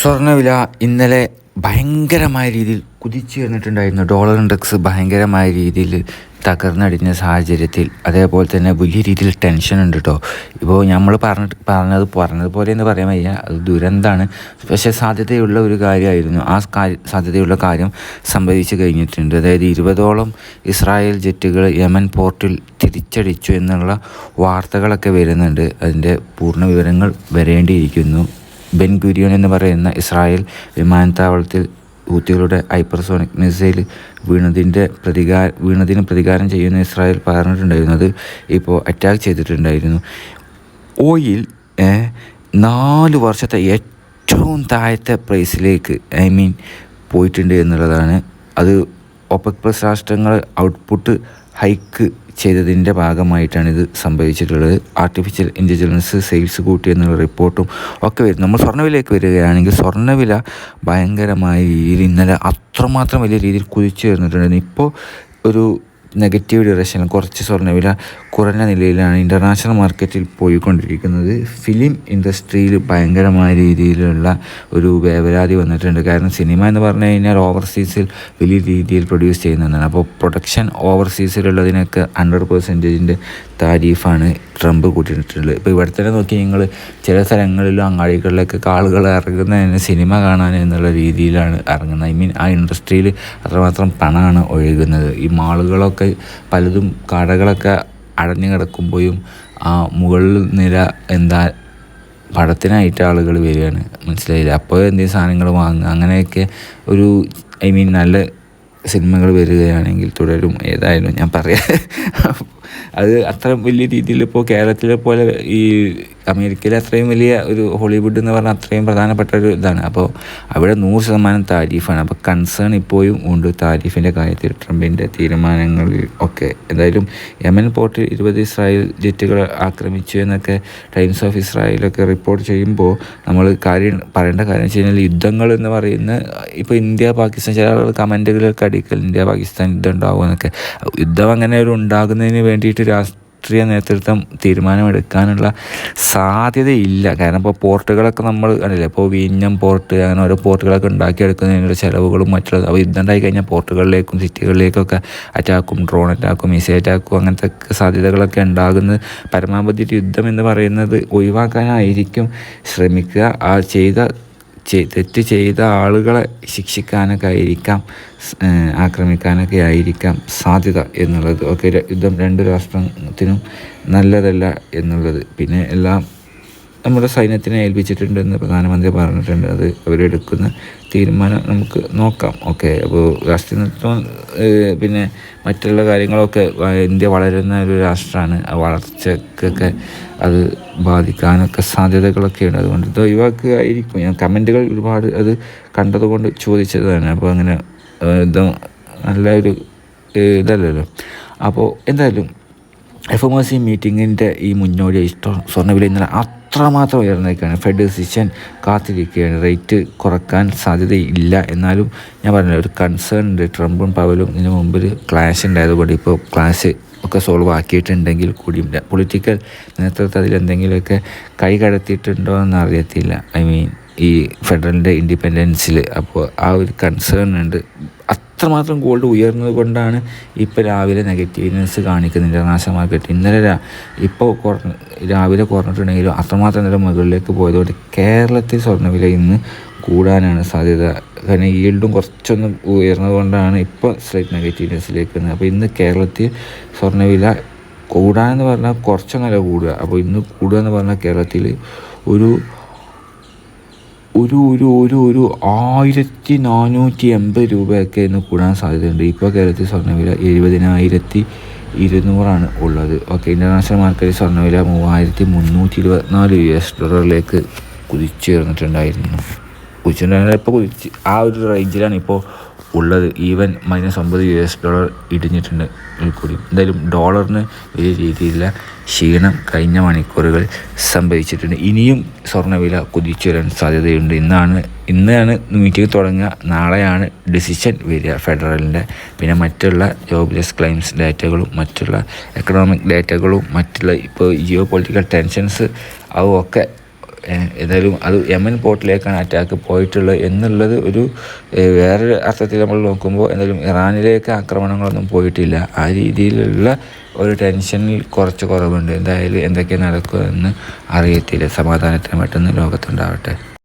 സ്വർണവില ഇന്നലെ ഭയങ്കരമായ രീതിയിൽ കുതിച്ചു വന്നിട്ടുണ്ടായിരുന്നു ഡോളർ ഇൻഡെക്സ് ഭയങ്കരമായ രീതിയിൽ തകർന്നടിഞ്ഞ സാഹചര്യത്തിൽ. അതേപോലെ തന്നെ വലിയ രീതിയിൽ ടെൻഷൻ ഉണ്ട് കേട്ടോ ഇപ്പോൾ നമ്മൾ പറഞ്ഞിട്ട് പറഞ്ഞത് പറഞ്ഞതുപോലെ എന്ന് പറയാൻ വയ്യ. അത് ദുരന്തമാണ് പക്ഷേ സാധ്യതയുള്ള ഒരു കാര്യമായിരുന്നു. ആ കാര്യ സാധ്യതയുള്ള കാര്യം സംഭവിച്ചു കഴിഞ്ഞിട്ടുണ്ട്. അതായത് ഇരുപതോളം ഇസ്രായേൽ ജെറ്റുകൾ യമൻ പോർട്ടിൽ തിരിച്ചടിച്ചു എന്നുള്ള വാർത്തകളൊക്കെ വരുന്നുണ്ട്. അതിന്റെ പൂർണ വിവരങ്ങൾ വരേണ്ടിയിരിക്കുന്നു. ബെൻ ഗുരിയോൺ എന്ന് പറയുന്ന ഇസ്രായേൽ വിമാനത്താവളത്തിൽ ഹൂത്തികളുടെ ഹൈപ്പർസോണിക് മിസൈൽ വീണതിന്റെ പ്രതികാര വീണതിന് പ്രതികാരം ചെയ്യുന്ന ഇസ്രായേൽ പറഞ്ഞിട്ടുണ്ടായിരുന്നത് ഇപ്പോൾ അറ്റാക്ക് ചെയ്തിട്ടുണ്ടായിരുന്നു. ഓയിൽ നാല് വർഷത്തെ ഏറ്റവും താഴത്തെ പ്രൈസിലേക്ക് ഐ മീൻ പോയിട്ടുണ്ട് എന്നുള്ളതാണ്. അത് ഒപെക് പ്ലസ് രാഷ്ട്രങ്ങൾ ഔട്ട്പുട്ട് ഹൈക്ക് ചെയ്തതിന്റെ ഭാഗമായിട്ടാണ് ഇത് സംഭവിച്ചിട്ടുള്ളത്. ആർട്ടിഫിഷ്യൽ ഇന്റലിജൻസ് സെയിൽസ് കൂട്ടി എന്നുള്ള റിപ്പോർട്ടും ഒക്കെ വരും നമ്മൾ സ്വർണവിലയൊക്കെ വരികയാണെങ്കിൽ സ്വർണവില ഭയങ്കരമായ രീതിയിൽ ഇന്നലെ അത്രമാത്രം വലിയ രീതിയിൽ കുതിച്ചു വരുന്നിട്ടുണ്ടായിരുന്നു ഇപ്പോൾ ഒരു നെഗറ്റീവ് ഡിറക്ഷനിൽ കുറച്ച് സ്വർണവില കുറഞ്ഞ നിലയിലാണ് ഇന്റർനാഷണൽ മാർക്കറ്റിൽ പോയിക്കൊണ്ടിരിക്കുന്നത്. ഫിലിം ഇൻഡസ്ട്രിയിൽ ഭയങ്കരമായ രീതിയിലുള്ള ഒരു വേവലാതി വന്നിട്ടുണ്ട്. കാരണം സിനിമ എന്ന് പറഞ്ഞു കഴിഞ്ഞാൽ ഓവർസീസിൽ വലിയ രീതിയിൽ പ്രൊഡ്യൂസ് ചെയ്യുന്നതാണ്. അപ്പോൾ പ്രൊഡക്ഷൻ ഓവർസീസിലുള്ളതിനൊക്കെ ഹൺഡ്രഡ് പെർസെന്റേജിന്റെ താരീഫാണ് ട്രംപ് കൂട്ടിയിട്ടുള്ളത് ഇപ്പോൾ ഇവിടെ തന്നെ നോക്കി നിങ്ങൾ ചില സ്ഥലങ്ങളിലും അങ്ങാടികളിലൊക്കെ ആളുകൾ തന്നെ സിനിമ കാണാൻ എന്നുള്ള രീതിയിലാണ് ഇറങ്ങുന്നത്. ഐ മീൻ ആ ഇൻഡസ്ട്രിയിൽ അത്രമാത്രം പണമാണ് ഒഴുകുന്നത്. ഈ മാളുകളൊക്കെ പലതും കടകളൊക്കെ അടഞ്ഞു കിടക്കുമ്പോഴും ആ മുകളിൽ നില എന്താ പടത്തിനായിട്ട് ആളുകൾ വരികയാണ്. മനസ്സിലായില്ല? അപ്പോൾ എന്തെങ്കിലും സാധനങ്ങൾ വാങ്ങുക അങ്ങനെയൊക്കെ ഒരു ഐ മീൻ നല്ല സിനിമകൾ വരികയാണെങ്കിൽ തുടരും. ഏതായാലും ഞാൻ പറയാം. അത് അത്ര വലിയ രീതിയിൽ ഇപ്പോൾ കേരളത്തിലെ പോലെ ഈ അമേരിക്കയിലെ അത്രയും വലിയ ഒരു ഹോളിവുഡ് എന്ന് പറഞ്ഞാൽ അത്രയും പ്രധാനപ്പെട്ട ഒരു ഇതാണ്. അപ്പോൾ അവിടെ നൂറ് ശതമാനം താരീഫാണ്. അപ്പോൾ കൺസേൺ ഇപ്പോഴും ഉണ്ട് താരീഫിന്റെ കാര്യത്തിൽ ട്രംപിന്റെ തീരുമാനങ്ങളിൽ ഒക്കെ. എന്തായാലും യമൻ പോർട്ടിൽ ഇരുപത് ഇസ്രായേൽ ജെറ്റുകൾ ആക്രമിച്ചു എന്നൊക്കെ ടൈംസ് ഓഫ് ഇസ്രായേലൊക്കെ റിപ്പോർട്ട് ചെയ്യുമ്പോൾ നമ്മൾ കാര്യം പറയേണ്ട കാര്യം വെച്ച് കഴിഞ്ഞാൽ യുദ്ധങ്ങൾ എന്ന് പറയുന്ന ഇപ്പോൾ ഇന്ത്യ പാകിസ്ഥാൻ ചില ആളുകൾ കമന്റുകളൊക്കെ അടിക്കൽ ഇന്ത്യ പാകിസ്ഥാൻ യുദ്ധം ഉണ്ടാകുമെന്നൊക്കെ യുദ്ധം അങ്ങനെ ഒരു ഉണ്ടാകുന്നതിന് വേണ്ടിയിട്ട് രാഷ്ട്രീയ നേതൃത്വം തീരുമാനമെടുക്കാനുള്ള സാധ്യതയില്ല. കാരണം ഇപ്പോൾ പോർട്ടുകളൊക്കെ നമ്മൾ കണ്ടില്ലേ ഇപ്പോൾ വിഴിഞ്ഞം പോർട്ട് അങ്ങനെ ഓരോ പോർട്ടുകളൊക്കെ ഉണ്ടാക്കിയെടുക്കുന്നതിനുള്ള ചിലവുകളും മറ്റുള്ളത് അപ്പോൾ യുദ്ധം ഉണ്ടായി കഴിഞ്ഞാൽ പോർട്ടുകളിലേക്കും സിറ്റികളിലേക്കൊക്കെ അറ്റാക്കും ഡ്രോൺ അറ്റാക്കും മിസൈൽ അറ്റാക്കും അങ്ങനത്തെ സാധ്യതകളൊക്കെ ഉണ്ടാകുന്നത് പരമാവധി യുദ്ധം എന്ന് പറയുന്നത് ഒഴിവാക്കാനായിരിക്കും ശ്രമിക്കുക. ആ ചെയ്ത ചെയ്- തെറ്റ് ചെയ്ത ആളുകളെ ശിക്ഷിക്കാനൊക്കെ ആയിരിക്കാം ആക്രമിക്കാനൊക്കെ ആയിരിക്കാം സാധ്യത എന്നുള്ളത്. ഒക്കെ യുദ്ധം രണ്ട് രാഷ്ട്രത്തിനും നല്ലതല്ല എന്നുള്ളത്. പിന്നെ എല്ലാം നമ്മുടെ സൈന്യത്തിനെ ഏൽപ്പിച്ചിട്ടുണ്ടെന്ന് പ്രധാനമന്ത്രി പറഞ്ഞിട്ടുണ്ട്. അത് അവരെടുക്കുന്ന തീരുമാനം നമുക്ക് നോക്കാം. ഓക്കെ. അപ്പോൾ രാഷ്ട്രീയ നേതൃത്വം പിന്നെ മറ്റുള്ള കാര്യങ്ങളൊക്കെ ഇന്ത്യ വളരുന്ന ഒരു രാഷ്ട്രമാണ് വളർച്ചക്കൊക്കെ അത് ബാധിക്കാനൊക്കെ സാധ്യതകളൊക്കെയുണ്ട്. അതുകൊണ്ട് ഇത് ഒഴിവാക്കുകയായിരിക്കും. ഞാൻ കമന്റുകൾ ഒരുപാട് അത് കണ്ടതുകൊണ്ട് ചോദിച്ചതാണ്. അപ്പോൾ അങ്ങനെ ഇതും ഇത് നല്ല ഒരു ഇതല്ലല്ലോ. അപ്പോൾ എന്തായാലും എഫ് എം എസ് സി മീറ്റിങ്ങിന്റെ ഈ മുന്നോടിയായി സ്വർണ- സ്വർണവില ഇന്നലെ അത്രമാത്രം ഉയർന്നേക്കാണ്. ഫെഡ് ഡിസിഷൻ കാത്തിരിക്കുകയാണ്. റേറ്റ് കുറയ്ക്കാൻ സാധ്യതയില്ല. എന്നാലും ഞാൻ പറഞ്ഞില്ല ഒരു കൺസേൺ ഉണ്ട്. ട്രംപും പവലും ഇതിന് മുമ്പിൽ ക്ലാഷ് ഉണ്ടായതുകൊണ്ട് ഇപ്പോൾ ക്ലാഷ് ഒക്കെ സോൾവ് ആക്കിയിട്ടുണ്ടെങ്കിൽ കൂടിയും. പൊളിറ്റിക്കൽ നേതൃത്വം അതിൽ എന്തെങ്കിലുമൊക്കെ കൈ കടത്തിയിട്ടുണ്ടോ എന്ന് അറിയത്തില്ല. ഐ മീൻ ഈ ഫെഡറലിന്റെ ഇൻഡിപെൻഡൻസിൽ അപ്പോൾ ആ ഒരു കൺസേൺ ഉണ്ട്. അത്രമാത്രം ഗോൾഡ് ഉയർന്നത് കൊണ്ടാണ് ഇപ്പോൾ രാവിലെ നെഗറ്റീവ്നെസ് കാണിക്കുന്നത്. ഇന്റർനാഷണൽ മാർക്കറ്റ് ഇന്നലെ ഇപ്പോൾ കുറഞ്ഞ രാവിലെ കുറഞ്ഞിട്ടുണ്ടെങ്കിലും അത്രമാത്രം നേരം മുകളിലേക്ക് പോയതുകൊണ്ട് കേരളത്തിൽ സ്വർണവില ഇന്ന് കൂടാനാണ് സാധ്യത. കാരണം ഈൽഡും കുറച്ചൊന്ന് ഉയർന്നത് കൊണ്ടാണ് ഇപ്പോൾ സ്ലൈറ്റ് നെഗറ്റീവ്നെസ്സിലേക്ക് വരുന്നത് അപ്പോൾ ഇന്ന് കേരളത്തിൽ സ്വർണവില കൂടാനെന്ന് പറഞ്ഞാൽ കുറച്ചൊന്നല്ല കൂടുക. അപ്പോൾ ഇന്ന് കൂടുക എന്ന് പറഞ്ഞാൽ കേരളത്തിൽ ഒരു ഒരു ഒരു ഒരു ഒരു ആയിരത്തി നാനൂറ്റി എൺപത് രൂപയൊക്കെ ഇന്ന് കൂടാൻ സാധ്യതയുണ്ട്. ഇപ്പോൾ കേരളത്തിൽ സ്വർണവില എഴുപതിനായിരത്തി ഇരുന്നൂറാണ് ഉള്ളത്. ഓക്കെ ഇന്റർനാഷണൽ മാർക്കറ്റിൽ സ്വർണവില മൂവായിരത്തി മുന്നൂറ്റി ഇരുപത്തിനാല് യു എസ് ഡോളറിലേക്ക് കുതിച്ചുയർന്നിട്ടുണ്ടായിരുന്നു. കുതിച്ചിട്ടുണ്ടായിരുന്നു ഇപ്പോൾ കുതിച്ച് ആ ഒരു റേഞ്ചിലാണ് ഇപ്പോൾ ഉള്ളത്. ഈവൻ മൈനസ് ഒമ്പത് യു എസ് ഡോളർ ഇടിഞ്ഞിട്ടുണ്ട് കൂടി. എന്തായാലും ഡോളറിന് വലിയ രീതിയിലുള്ള ക്ഷീണം കഴിഞ്ഞ മണിക്കൂറുകൾ സംഭവിച്ചിട്ടുണ്ട്. ഇനിയും സ്വർണവില കുതിച്ചുവരാൻ സാധ്യതയുണ്ട്. ഇന്നാണ് ഇന്നാണ് മീറ്റിംഗ് തുടങ്ങുക. നാളെയാണ് ഡിസിഷൻ വരിക ഫെഡറലിന്റെ. പിന്നെ മറ്റുള്ള ജോബ്ലെസ് ക്ലെയിംസ് ഡാറ്റകളും മറ്റുള്ള എക്കണോമിക് ഡാറ്റകളും മറ്റുള്ള ഇപ്പോൾ ജിയോ പൊളിറ്റിക്കൽ ടെൻഷൻസ് അതുമൊക്കെ ഏതായാലും അത് യമൻ പോർട്ടിലേക്കാണ് അറ്റാക്ക് പോയിട്ടുള്ളത് എന്നുള്ളത് ഒരു വേറൊരു അർത്ഥത്തിൽ നമ്മൾ നോക്കുമ്പോൾ എന്തായാലും ഇറാനിലേക്ക് ആക്രമണങ്ങളൊന്നും പോയിട്ടില്ല. ആ രീതിയിലുള്ള ഒരു ടെൻഷനിൽ കുറച്ച് കുറവുണ്ട്. എന്തായാലും എന്തൊക്കെ നടക്കുമെന്ന് അറിയത്തില്ല. സമാധാനത്തിന് പെട്ടെന്ന് ലോകത്തുണ്ടാവട്ടെ.